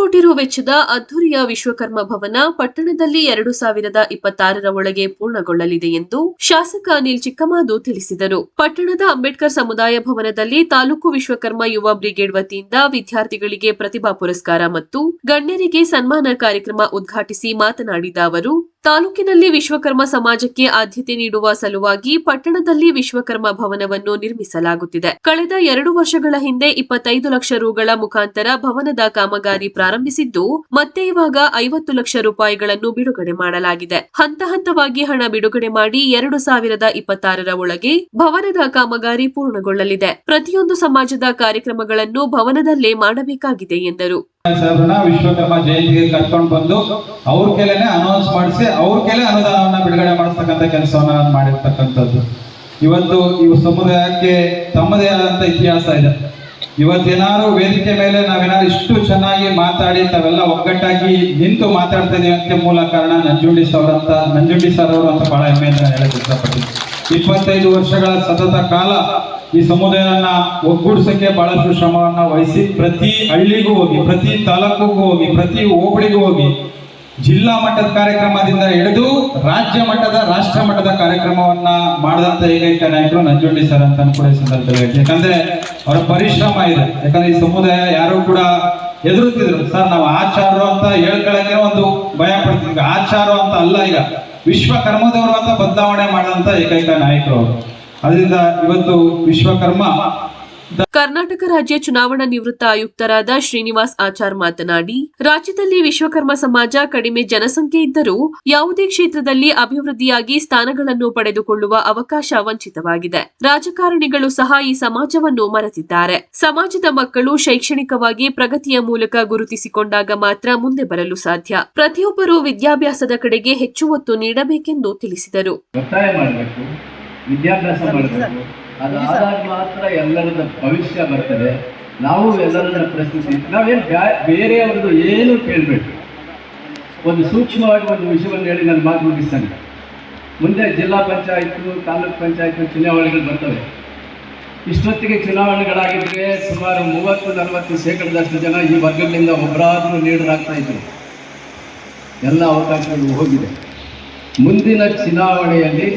ಕೋಟಿ ರು ವೆಚ್ಚದ ಅದ್ದೂರಿಯ ವಿಶ್ವಕರ್ಮ ಭವನ ಪಟ್ಟಣದಲ್ಲಿ ಎರಡು ಸಾವಿರದ ಇಪ್ಪತ್ತಾರರ ಒಳಗೆ ಪೂರ್ಣಗೊಳ್ಳಲಿದೆ ಎಂದು ಶಾಸಕ ಅನಿಲ್ ಚಿಕ್ಕಮಾದು ತಿಳಿಸಿದರು. ಪಟ್ಟಣದ ಅಂಬೇಡ್ಕರ್ ಸಮುದಾಯ ಭವನದಲ್ಲಿ ತಾಲೂಕು ವಿಶ್ವಕರ್ಮ ಯುವ ಬ್ರಿಗೇಡ್ ವತಿಯಿಂದ ವಿದ್ಯಾರ್ಥಿಗಳಿಗೆ ಪ್ರತಿಭಾ ಪುರಸ್ಕಾರ ಮತ್ತು ಗಣ್ಯರಿಗೆ ಸನ್ಮಾನ ಕಾರ್ಯಕ್ರಮ ಉದ್ಘಾಟಿಸಿ ಮಾತನಾಡಿದ ಅವರು ತಾಲೂಕಿನಲ್ಲಿ ವಿಶ್ವಕರ್ಮ ಸಮಾಜಕ್ಕೆ ಆದ್ಯತೆ ನೀಡುವ ಸಲುವಾಗಿ ಪಟ್ಟಣದಲ್ಲಿ ವಿಶ್ವಕರ್ಮ ಭವನವನ್ನು ನಿರ್ಮಿಸಲಾಗುತ್ತಿದೆ. ಕಳೆದ ಎರಡು ವರ್ಷಗಳ ಹಿಂದೆ ಇಪ್ಪತ್ತೈದು ಲಕ್ಷ ರುಗಳ ಮುಖಾಂತರ ಭವನದ ಕಾಮಗಾರಿ ಪ್ರಾರಂಭಿಸಿದ್ದು, ಮತ್ತೆ ಇವಾಗ ಐವತ್ತು ಲಕ್ಷ ರೂಪಾಯಿಗಳನ್ನು ಬಿಡುಗಡೆ ಮಾಡಲಾಗಿದೆ. ಹಂತ ಹಂತವಾಗಿ ಹಣ ಬಿಡುಗಡೆ ಮಾಡಿ ಎರಡು ಸಾವಿರದ ಇಪ್ಪತ್ತಾರರ ಒಳಗೆ ಭವನದ ಕಾಮಗಾರಿ ಪೂರ್ಣಗೊಳ್ಳಲಿದೆ. ಪ್ರತಿಯೊಂದು ಸಮಾಜದ ಕಾರ್ಯಕ್ರಮಗಳನ್ನು ಭವನದಲ್ಲೇ ಮಾಡಬೇಕಾಗಿದೆ ಎಂದರು. ಸಾಹೇಬ್ರನ್ನ ವಿಶ್ವಕರ್ಮ ಜಯಂತಿಗೆ ಕರ್ಕೊಂಡು ಬಂದು ಅವ್ರ ಕೆಲೆನೆ ಅನೌನ್ಸ್ ಮಾಡಿಸಿ ಅವ್ರ ಕೆಲೆ ಅನುದಾನವನ್ನ ಬಿಡುಗಡೆ ಮಾಡಿಸ್ತಕ್ಕಂಥ ಕೆಲಸವನ್ನ ನಾನು ಮಾಡಿರ್ತಕ್ಕಂಥದ್ದು. ಇವತ್ತು ಇವು ಸಮುದಾಯಕ್ಕೆ ತಮ್ಮದೇ ಆದಂತ ಇತಿಹಾಸ ಇದೆ. ಇವತ್ತೇನಾದ್ರು ವೇದಿಕೆ ಮೇಲೆ ನಾವೇನಾದ್ರು ಇಷ್ಟು ಚೆನ್ನಾಗಿ ಮಾತಾಡಿ ತಾವೆಲ್ಲ ಒಗ್ಗಟ್ಟಾಗಿ ನಿಂತು ಮಾತಾಡ್ತಾ ಇದೀವಿ ಅಂತ ಮೂಲ ಕಾರಣ ನಂಜುಂಡಿ ಸರ್ ಅಂತ, ನಂಜುಂಡಿ ಸರ್ ಅವರು ಅಂತ ಬಹಳ ಹೆಮ್ಮೆಯಿಂದ ಹೇಳಕ್ ಇಷ್ಟಪಡ್ತೀನಿ. ಇಪ್ಪತ್ತೈದು ವರ್ಷಗಳ ಸತತ ಕಾಲ ಈ ಸಮುದಾಯನ ಒಗ್ಗೂಡಿಸೋಕ್ಕೆ ಬಹಳಷ್ಟು ಶ್ರಮವನ್ನು ವಹಿಸಿ ಪ್ರತಿ ಹಳ್ಳಿಗೂ ಹೋಗಿ, ಪ್ರತಿ ತಾಲೂಕಿಗೂ ಹೋಗಿ, ಪ್ರತಿ ಹೋಬಳಿಗೂ ಹೋಗಿ ಜಿಲ್ಲಾ ಮಟ್ಟದ ಕಾರ್ಯಕ್ರಮದಿಂದ ಹಿಡಿದು ರಾಜ್ಯ ಮಟ್ಟದ, ರಾಷ್ಟ್ರ ಮಟ್ಟದ ಕಾರ್ಯಕ್ರಮವನ್ನ ಮಾಡಿದಂತ ಏಕೈಕ ನಾಯಕರು ನಂಜುಂಡಿ ಸರ್ ಅಂತ ಕೂಡ ಈ ಸಂದರ್ಭದಲ್ಲಿ. ಯಾಕಂದ್ರೆ ಅವರ ಪರಿಶ್ರಮ ಇದೆ. ಯಾಕಂದ್ರೆ ಈ ಸಮುದಾಯ ಯಾರು ಕೂಡ ಎದುರುತ್ತಿದ್ರು ಸರ್, ನಾವು ಆಚಾರರು ಅಂತ ಹೇಳ್ಕೊಳಕ್ಕೆ ಒಂದು ಭಯ ಪಡ್ತೀವಿ ಆಚಾರ ಅಂತ ಅಲ್ಲ ಈಗ. ವಿಶ್ವಕರ್ಮದವರು ಅಂತ ಬದಲಾವಣೆ ಮಾಡಿದಂತ ಏಕೈಕ ನಾಯಕರು ಅವರು. ಅದರಿಂದ ಇವತ್ತು ವಿಶ್ವಕರ್ಮ ಕರ್ನಾಟಕ ರಾಜ್ಯ ಚುನಾವಣಾ ನಿವೃತ್ತ ಆಯುಕ್ತರಾದ ಶ್ರೀನಿವಾಸ್ ಆಚಾರ್ ಮಾತನಾಡಿ ರಾಜ್ಯದಲ್ಲಿ ವಿಶ್ವಕರ್ಮ ಸಮಾಜ ಕಡಿಮೆ ಜನಸಂಖ್ಯೆ ಇದ್ದರೂ ಯಾವುದೇ ಕ್ಷೇತ್ರದಲ್ಲಿ ಅಭಿವೃದ್ಧಿಯಾಗಿ ಸ್ಥಾನಗಳನ್ನು ಪಡೆದುಕೊಳ್ಳುವ ಅವಕಾಶ ವಂಚಿತವಾಗಿದೆ. ರಾಜಕಾರಣಿಗಳು ಸಹ ಈ ಸಮಾಜವನ್ನು ಮರೆತಿದ್ದಾರೆ. ಸಮಾಜದ ಮಕ್ಕಳು ಶೈಕ್ಷಣಿಕವಾಗಿ ಪ್ರಗತಿಯ ಮೂಲಕ ಗುರುತಿಸಿಕೊಂಡಾಗ ಮಾತ್ರ ಮುಂದೆ ಬರಲು ಸಾಧ್ಯ. ಪ್ರತಿಯೊಬ್ಬರೂ ವಿದ್ಯಾಭ್ಯಾಸದ ಕಡೆಗೆ ಹೆಚ್ಚು ಒತ್ತು ನೀಡಬೇಕೆಂದು ತಿಳಿಸಿದರು. ಒತ್ತಾಯ ಮಾಡಬೇಕು. ವಿದ್ಯಾಭ್ಯಾಸ ಮಾಡಬೇಕು. ಅದಾದಾಗ ಮಾತ್ರ ಎಲ್ಲರದ ಭವಿಷ್ಯ ಬರ್ತದೆ. ನಾವು ಎಲ್ಲರನ್ನ ಪ್ರಶ್ನಿಸಿ. ನಾವೇನು ಬೇರೆಯವ್ರದ್ದು ಏನು ಕೇಳಬೇಕು? ಒಂದು ಸೂಕ್ಷ್ಮವಾಗಿ ಒಂದು ವಿಷಯವನ್ನು ಹೇಳಿ ನನ್ನ ಮಾತು ಮುಗಿಸ್ತಾನೆ. ಮುಂದೆ ಜಿಲ್ಲಾ ಪಂಚಾಯತು ತಾಲೂಕ್ ಪಂಚಾಯತ್ ಚುನಾವಣೆಗಳು ಬರ್ತವೆ. ಇಷ್ಟೊತ್ತಿಗೆ ಚುನಾವಣೆಗಳಾಗಿದ್ರೆ ಸುಮಾರು ಮೂವತ್ತು ನಲವತ್ತು ಶೇಕಡದಷ್ಟು ಜನ ಈ ವರ್ಗಗಳಿಂದ ಒಬ್ಬರಾದರೂ ಲೀಡರ್ ಇದ್ರು. ಎಲ್ಲ ಅವಕಾಶಗಳು ಹೋಗಿದೆ. ಮುಂದಿನ ಚುನಾವಣೆಯಲ್ಲಿ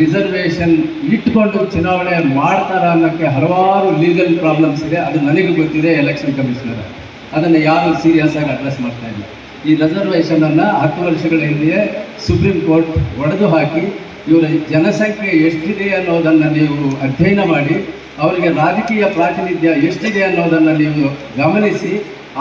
ರಿಸರ್ವೇಷನ್ ಇಟ್ಕೊಂಡು ಚುನಾವಣೆ ಮಾಡ್ತಾರ ಅನ್ನೋಕ್ಕೆ ಹಲವಾರು ಲೀಗಲ್ ಪ್ರಾಬ್ಲಮ್ಸ್ ಇದೆ. ಅದು ನನಗೆ ಗೊತ್ತಿದೆ ಎಲೆಕ್ಷನ್ ಕಮಿಷನರ್ ಅದನ್ನು ಯಾರು ಸೀರಿಯಸ್ ಆಗಿ ಅಡ್ರೆಸ್ ಮಾಡ್ತಾ ಇಲ್ಲ. ಈ ರಿಸರ್ವೇಷನನ್ನು ಹತ್ತು ವರ್ಷಗಳ ಹಿಂದೆಯೇ ಸುಪ್ರೀಂ ಕೋರ್ಟ್ ಒಡೆದು ಹಾಕಿ, ಇವರ ಜನಸಂಖ್ಯೆ ಎಷ್ಟಿದೆ ಅನ್ನೋದನ್ನು ನೀವು ಅಧ್ಯಯನ ಮಾಡಿ, ಅವರಿಗೆ ರಾಜಕೀಯ ಪ್ರಾತಿನಿಧ್ಯ ಎಷ್ಟಿದೆ ಅನ್ನೋದನ್ನು ನೀವು ಗಮನಿಸಿ.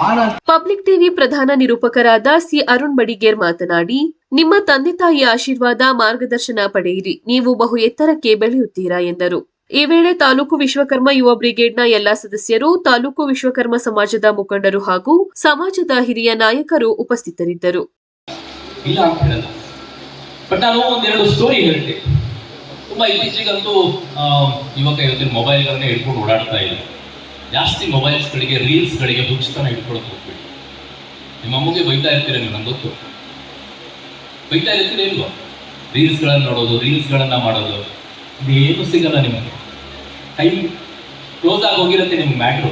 ಆನಂತರ ಪಬ್ಲಿಕ್ ಟಿವಿ ಪ್ರಧಾನ ನಿರೂಪಕರಾದ ಸಿ ಅರುಣ್ ಬಡಿಗೇರ್ ಮಾತನಾಡಿ ನಿಮ್ಮ ತಂದೆ ತಾಯಿಯ ಆಶೀರ್ವಾದ ಮಾರ್ಗದರ್ಶನ ಪಡೆಯಿರಿ. ನೀವು ಬಹು ಎತ್ತರಕ್ಕೆ ಬೆಳೆಯುತ್ತೀರಾ ಎಂದರು. ಈ ವೇಳೆ ತಾಲೂಕು ವಿಶ್ವಕರ್ಮ ಯುವ ಬ್ರಿಗೇಡ್ನ ಎಲ್ಲಾ ಸದಸ್ಯರು, ತಾಲೂಕು ವಿಶ್ವಕರ್ಮ ಸಮಾಜದ ಮುಖಂಡರು ಹಾಗೂ ಸಮಾಜದ ಹಿರಿಯ ನಾಯಕರು ಉಪಸ್ಥಿತರಿದ್ದರು. ಇಲ್ಲ ಅಂತ ಹೇಳಲ್ಲ. ಬಟ್ ನಾನು ಒಂದೆರಡು ಸ್ಟೋರಿ ಹೇಳ್ತೀನಿ ಹಿಡ್ಕೊಂಡು ಜಾಸ್ತಿ ಮೊಬೈಲ್ಸ್ಗಳಿಗೆ, ರೀಲ್ಸ್ಗಳಿಗೆ ಹುಚ್ಚತನ ಹಿಡ್ಕೊಳಕ್ಕೆ ಹೋಗ್ಬಿಟ್ಟು ನಿಮ್ಮ ಅಮ್ಮಗೆ ಬೈತಾ ಇರ್ತೀರ ನೀವು, ನಂಗೆ ಗೊತ್ತು. ಬೈತಾ ಇರ್ತೀರಿ ಇಲ್ವಾ ರೀಲ್ಸ್ಗಳನ್ನು ನೋಡೋದು, ರೀಲ್ಸ್ಗಳನ್ನು ಮಾಡೋದು, ಇದೇನು ಸಿಗಲ್ಲ ನಿಮಗೆ. ಟೈಮ್ ಕ್ಲೋಸ್ ಆಗಿ ಹೋಗಿರುತ್ತೆ ನಿಮ್ಗೆ ಮ್ಯಾಟ್ರು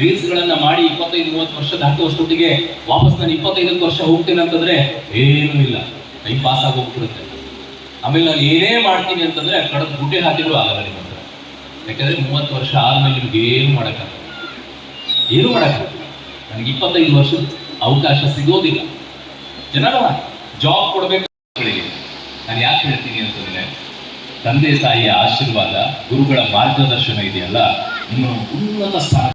ರೀಲ್ಸ್ಗಳನ್ನು ಮಾಡಿ ಇಪ್ಪತ್ತೈದು, ಮೂವತ್ತು ವರ್ಷ ದಾಟುವಷ್ಟೊತ್ತಿಗೆ ವಾಪಸ್ ನಾನು ಇಪ್ಪತ್ತೈದಕ್ಕೆ ವರ್ಷ ಹೋಗ್ತೀನಿ ಅಂತಂದ್ರೆ ಏನೂ ಇಲ್ಲ. ಟೈಮ್ ಪಾಸ್ ಆಗಿ ಹೋಗ್ತಿರುತ್ತೆ ಆಮೇಲೆ ನಾನು ಏನೇ ಮಾಡ್ತೀನಿ ಅಂತಂದ್ರೆ ಕಡದ ಗುಡ್ಡೆ ಹಾಕಿದ್ರು ಆಗಲ್ಲ ನಿಮ್ಮ ಹತ್ರ. ಯಾಕಂದ್ರೆ ಮೂವತ್ತು ವರ್ಷ ಆದಮೇಲೆ ನಿಮ್ಗೆ ಏನು ಮಾಡೋಕ್ಕಾಗಲ್ಲ. ಏನು ಮಾಡೋಕ್ಕಾಗಲ್ಲ. ನನಗೆ ಇಪ್ಪತ್ತೈದು ವರ್ಷದ ಅವಕಾಶ ಸಿಗೋದಿಲ್ಲ. ಜನರ ಜಾಬ್ ಕೊಡಬೇಕು ನಾನು ಯಾಕೆ ಹೇಳ್ತೀನಿ ಅಂತಂದ್ರೆ, ತಂದೆ ತಾಯಿಯ ಆಶೀರ್ವಾದ, ಗುರುಗಳ ಮಾರ್ಗದರ್ಶನ ಇದೆಯಲ್ಲ ಇನ್ನು ಉನ್ನತ ಸ್ಥಾನ